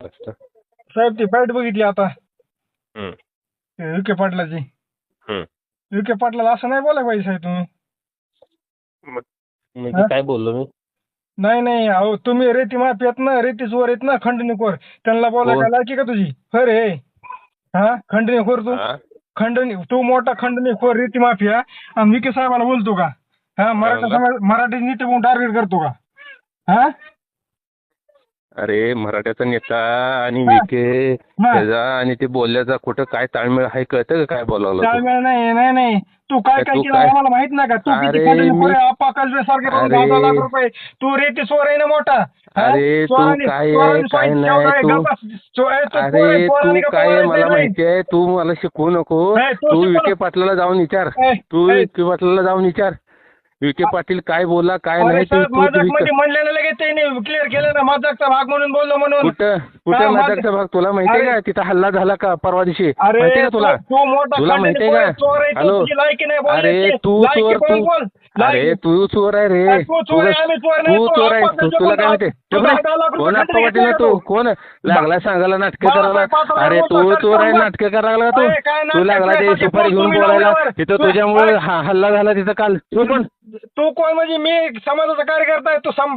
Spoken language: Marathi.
असतं साहेब ती फाईट बघितली आता हम्म, विखे पाटलाची हम्म. विखे पाटलाला असं नाही बोलाय पाहिजे साहेब तुम्ही? म्हणजे काय बोललो मी? नाही नाही अहो तुम्ही रेती माफ़ी येत ना रेती चोर येत ना खंडणीखोर त्यांना? काय लायकी का तुझी? खरे हा। खंडणीखोर तू? हा? खंडणी तू मोठा खंडणीखोर रेती माफिया आणि विखे साहेबाला बोलतो का? हा मराठा समाज मराठी नीट म्हणून टार्गेट करतो का? हा? अरे मराठ्याचा नेता आणि. विखे. त्याचा आणि ते बोलल्याचा कुठं काय ताळमेळ आहे कळतं का काय बोलावलं तू? त्यावेळेला नाही नाही नाही तू काय काय केलं आम्हाला माहीत नाही का तू किती आहे सारखे तू चोर आहे ना मोठा? अरे तू काय आहे, काय नाही, तू- अरे आहे, तू काय आहे मला नाही. माहितीये तू मला शिकवू नको तू विखे. पाटलाला जाऊन विचार तू. विखे पाटलाला जाऊन विचार विखे पाटील काय बोला काय नाही तू तू म्हणलेलं लगेच त्यांनी क्लिअर केलं ना मजाकचा भाग म्हणून बोललो म्हणून. कुठं भाग? तुला माहितीये अरे- का? तिथं हल्ला झाला का परवा दिवशी? अरे माहितीये का तुला? तू- तू मोठा तुला माहितीये का? आहे, चोर आहे, तू हॅलो? तुझी लायकी नाही अरे. तू लायकी चोर बोल, तू बोल. अरे. तू चोर आहे रे तू चोर आहे, तू चोर तुला काय कोण- माहितीये तू जबरे, दहा लाख रुपये कोण आप्पा पाटील आहे तू. कोण लागला सांगायला नाटके करायला अरे तू चोर आहे? नाटके करायला तू तू लागला ते? सुपारी घेऊन बोलायला. तिथं तू- तुझ्यामुळे हा- हल्ला झाला तिथं काल तू पण तू कोण म्हणजे मी समाजाचा कार्यकर्ता आहे तू सम